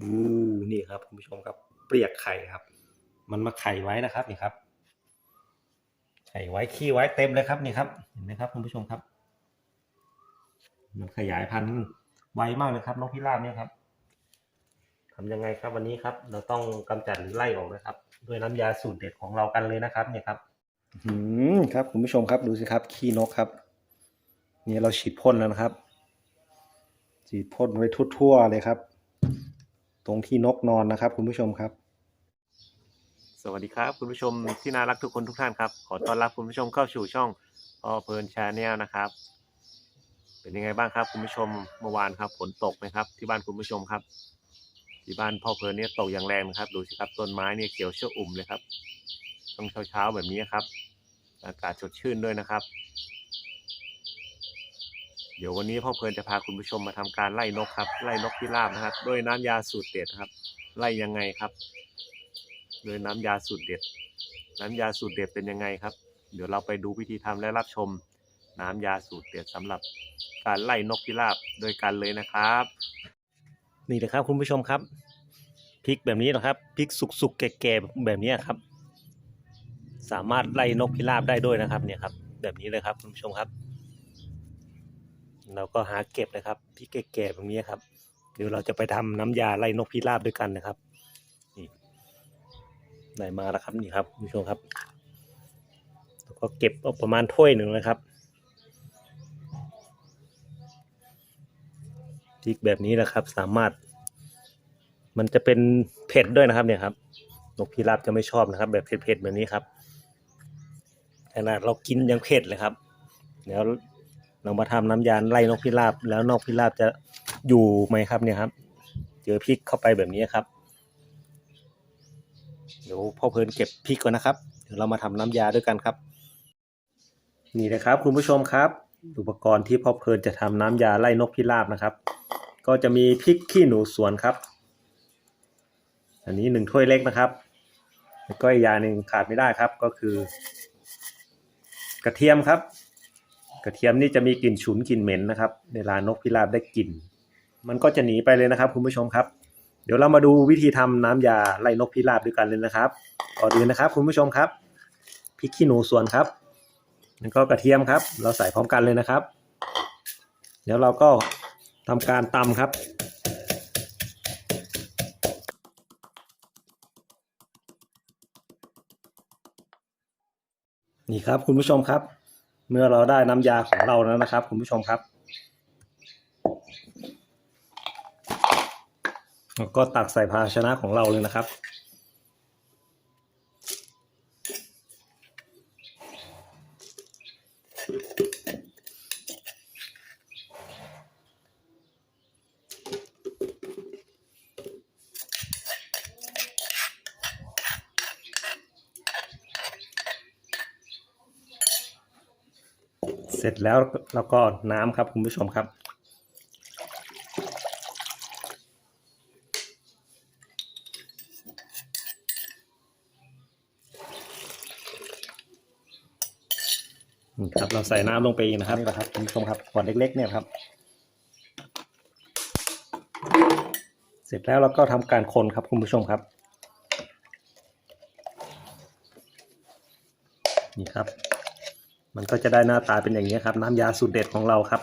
อู้นี่ครับคุณผู้ชมครับ เปลียกไข่ครับ มันมาไข่ไว้นะครับนี่ครับ ไข่ไว้ขี้ไว้เต็มเลยครับนี่ครับ เห็นไหมครับคุณผู้ชมครับ มันขยายพันธุ์ไวมากเลยครับนกพิราบเนี่ยครับทำยังไงครับวันนี้ครับ เราต้องกำจัดหรือไล่ออกนะครับ ด้วยน้ำยาสูตรเด็ดของเรากันเลยนะครับ เนี่ยครับอืมครับ คุณผู้ชมครับดูสิครับ ขี้นกครับ นี่เราฉีดพ่นแล้วนะครับ ฉีดพ่นไว้ทั่วๆเลยครับ ตรงที่นกนอนนะครับ คุณผู้ชมครับ สวัสดีครับ คุณผู้ชมที่น่ารักทุกคนทุกท่านครับ ขอต้อนรับคุณผู้ชมเข้าสู่ช่องออเพลินชาแนลนะครับ เป็นยังไงบ้างครับ คุณผู้ชมเมื่อวานครับฝนตกไหมครับ ที่บ้านคุณผู้ชมครับ ที่บ้านพ่อเพลินเนี่ยตกอย่างแรงนะครับ ดูสิครับต้นไม้เนี่ยเขียวเชื่ออุ่มเลยครับช่วงเช้าๆแบบนี้ครับ อากาศสดชื่นด้วยนะครับ เดี๋ยววันนี้พ่อเพลินจะพาคุณผู้ชมมาทำการไล่นกครับไล่นกพิราบนะครับด้วยน้ำยาสูตรเด็ดครับ ไล่ยังไงครับโดยน้ำยาสูตรเด็ด น้ำยาสูตรเด็ดเป็นยังไงครับ เดี๋ยวเราไปดูวิธีทำและรับชม น้ำยาสูตรเด็ดสำหรับการไล่นกพิราบโดยกันเลยนะครับ นี่นะครับคุณผู้ชมครับพริกแบบนี้นะครับพริกสุกๆแก่ๆแบบนี้ครับ สามารถไล่นกพิราบได้ด้วยนะครับเนี่ยครับ แบบนี้เลยครับคุณผู้ชมครับ เราก็หาเก็บนะครับพริกแก่ๆแบบนี้ครับ เดี๋ยวเราจะไปทำน้ำยาไล่นกพิราบด้วยกันนะครับนี่ได้มาแล้วครับนี่ครับคุณผู้ชมครับแล้วก็เก็บเอาประมาณถ้วยหนึ่งนะครับพริกแบบนี้นะครับ สามารถ มันจะเป็นเผ็ดด้วยนะครับเนี่ยครับนกพิราบจะไม่ชอบนะครับ แบบเผ็ดๆแบบนี้ครับขนาดเรากินยังเผ็ดเลยครับเดี๋ยว เรามาทำน้ำยาไล่นกพิราบแล้วนกพิราบจะอยู่ไหมครับเนี่ยครับ เจอพริกเข้าไปแบบนี้ครับ เดี๋ยวพ่อเพลินเก็บพริกก่อนนะครับ เดี๋ยวเรามาทำน้ำยาด้วยกันครับ นี่นะครับ คุณผู้ชมครับ อุปกรณ์ที่พ่อเพลินจะทำน้ำยาไล่นกพิราบนะครับ ก็จะมีพริกขี้หนูสวนครับ อันนี้หนึ่งถ้วยเล็กนะครับแล้วก็อีกอย่างหนึ่งขาดไม่ได้ครับก็คือ กระเทียมครับ กระเทียมนี่จะมีกลิ่นฉุนกลิ่นเหม็นนะครับ เวลานกพิราบได้กลิ่น มันก็จะหนีไปเลยนะครับ คุณผู้ชมครับ เดี๋ยวเรามาดูวิธีทำน้ำยาไล่นกพิราบด้วยกันเลยนะครับก่อนอื่นนะครับ คุณผู้ชมครับพริกขี้หนูส่วนครับแล้วก็กระเทียมครับ เราใส่พร้อมกันเลยนะครับ เดี๋ยวเราก็ทำการตำครับนี่ครับคุณผู้ชมครับ เมื่อเราได้น้ำยาของเราแล้วนะครับ คุณผู้ชมครับแล้วก็ตักใส่ภาชนะของเราเลยนะครับ เสร็จแล้วแล้วก็น้ำครับคุณผู้ชมครับ นี่ครับเราใส่น้ำลงไปอีกนะครับนี่แหละครับคุณผู้ชมครับขวดเล็ก ๆ เนี่ยครับ เสร็จแล้วเราก็ทำการคนครับคุณผู้ชมครับ นี่ครับ มันก็จะได้หน้าตาเป็นอย่างนี้ครับ น้ำยาสูตรเด็ดของเราครับ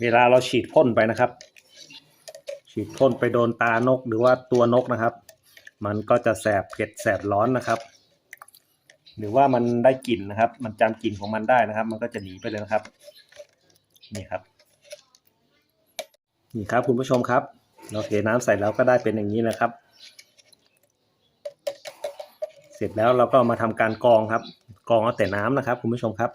เวลาเราฉีดพ่นไปนะครับ ฉีดพ่นไปโดนตานกหรือว่าตัวนกนะครับ มันก็จะแสบเผ็ดแสบร้อนนะครับ หรือว่ามันได้กลิ่นนะครับ มันจำกลิ่นของมันได้นะครับ มันก็จะหนีไปเลยนะครับ นี่ครับ นี่ครับคุณผู้ชมครับเราเทน้ำใส่แล้วก็ได้เป็นอย่างนี้นะครับ เสร็จแล้วเราก็มาทำการกรองครับ กรองเอาแต่น้ำนะครับ คุณผู้ชมครับ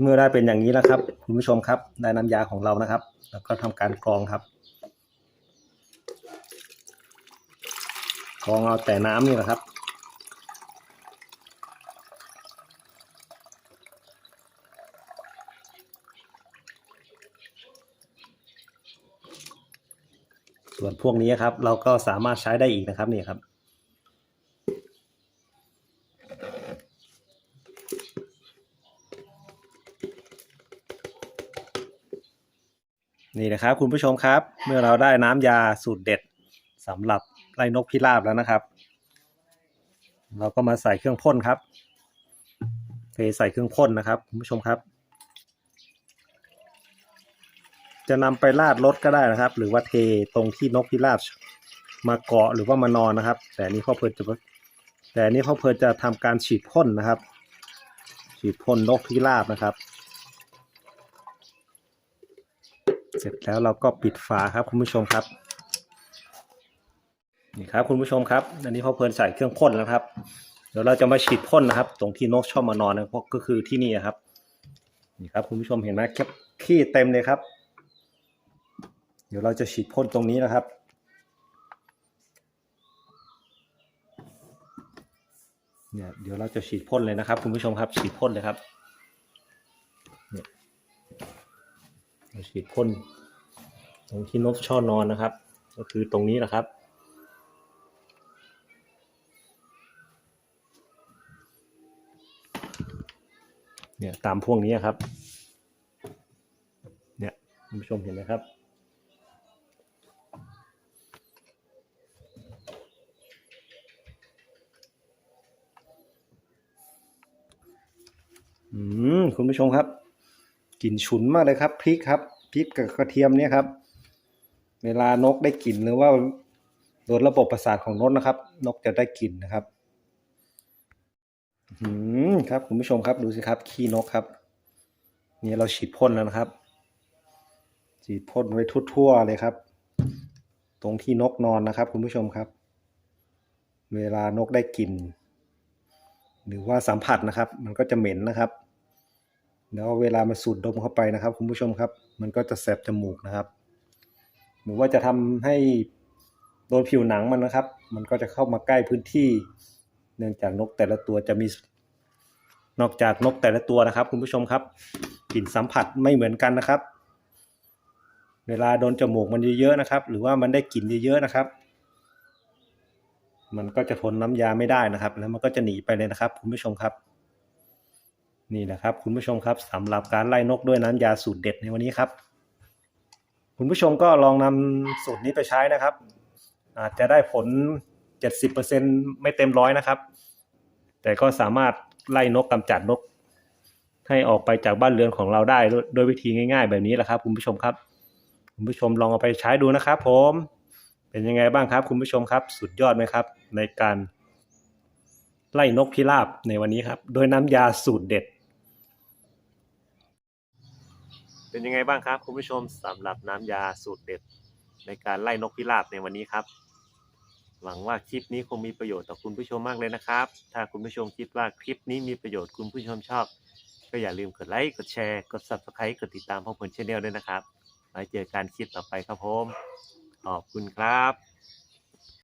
เมื่อได้เป็นอย่างนี้แล้วครับ คุณผู้ชมครับ ได้น้ำยาของเรานะครับ แล้วก็ทำการกรองครับกรองเอาแต่น้ำนี่แหละครับ ส่วนพวกนี้ครับ เราก็สามารถใช้ได้อีกนะครับนี่ครับ นี่นะครับ คุณผู้ชมครับ เมื่อเราได้น้ำยาสูตรเด็ดสำหรับไล่นกพิราบแล้วนะครับ เราก็มาใส่เครื่องพ่นครับเทใส่เครื่องพ่นนะครับ คุณผู้ชมครับ จะนำไปราดรถก็ได้นะครับ หรือว่าเทตรงที่นกพิราบมาเกาะหรือว่ามานอนนะครับ แต่นี้พ่อเพลินจะแต่นี้พ่อเพลินจะทำการฉีดพ่นนะครับ ฉีดพ่นนกพิราบนะครับ เสร็จแล้วเราก็ปิดฝาครับคุณผู้ชมครับนี่ครับคุณผู้ชมครับอันนี้พ่อเพลินใส่เครื่องพ่นแล้วครับ เดี๋ยวเราจะมาฉีดพ่นนะครับ ตรงที่นกชอบมานอนนะก็คือที่นี่ครับนี่ครับคุณผู้ชมเห็นไหมแคบขี้เต็มเลยครับ เดี๋ยวเราจะฉีดพ่นตรงนี้นะครับ เนี่ยเดี๋ยวเราจะฉีดพ่นเลยนะครับ คุณผู้ชมครับฉีดพ่นเลยครับ เนี่ยฉีดพ่นตรงที่นกชอบนอนนะครับ ก็คือตรงนี้นะครับเนี่ยตามพวกนี้ครับ เนี่ยคุณผู้ชมเห็นไหมครับ อืมคุณ ผู้ชมครับกลิ่นฉุนมากเลยครับพริกครับพริกกับกระเทียมเนี่ยครับ เวลานกได้กลิ่นหรือว่าโดนระบบประสาทของนกนะครับ นกจะได้กลิ่นนะครับอืมครับคุณผู้ชมครับดูสิครับ ขี้นกครับ นี่เราฉีดพ่นแล้วนะครับ ฉีดพ่นไว้ทั่วๆเลยครับ ตรงที่นกนอนนะครับ คุณผู้ชมครับ เวลานกได้กลิ่นหรือว่าสัมผัสนะครับ มันก็จะเหม็นนะครับ แล้วเวลามันสูดดมเข้าไปนะครับคุณผู้ชมครับ มันก็จะแสบจมูกนะครับ หรือว่าจะทำให้โดนผิวหนังมันนะครับ มันก็จะเข้ามาใกล้พื้นที่ เนื่องจากนกแต่ละตัวจะมี นอกจากนกแต่ละตัวนะครับ คุณผู้ชมครับกลิ่นสัมผัสไม่เหมือนกันนะครับ เวลาโดนจมูกมันเยอะๆนะครับ หรือว่ามันได้กลิ่นเยอะๆนะครับ มันก็จะทนน้ำยาไม่ได้นะครับ แล้วมันก็จะหนีไปเลยนะครับ คุณผู้ชมครับ นี่แหละครับคุณผู้ชมครับสำหรับการไล่นกด้วยน้ำยาสูตรเด็ดในวันนี้ครับ คุณผู้ชมก็ลองนำสูตรนี้ไปใช้นะครับ อาจจะได้ผล 70%ไม่เต็มร้อยนะครับ แต่ก็สามารถไล่นกกำจัดนก ให้ออกไปจากบ้านเรือนของเราได้ด้วยด้วยวิธีง่าย ๆ แบบนี้แหละครับ คุณผู้ชมครับ คุณผู้ชมลองเอาไปใช้ดูนะครับ ผม เป็นยังไงบ้างครับ คุณผู้ชมครับ สุดยอดไหมครับ ในการไล่นกพิราบในวันนี้ครับ โดยน้ำยาสูตรเด็ด เป็นยังไงบ้างครับ คุณผู้ชมสำหรับน้ำยาสูตรเด็ด ในการไล่นกพิราบในวันนี้ครับ หวังว่าคลิปนี้คงมีประโยชน์ต่อคุณผู้ชมมากเลยนะครับ ถ้าคุณผู้ชมคิดว่าคลิปนี้มีประโยชน์คุณผู้ชมชอบ ก็อย่าลืมกดไลค์ กดแชร์ กด subscribe กดติดตามพ่อผลชแนลด้วยนะครับไว้เจอกันคลิปต่อไปครับผม ขอบคุณครับ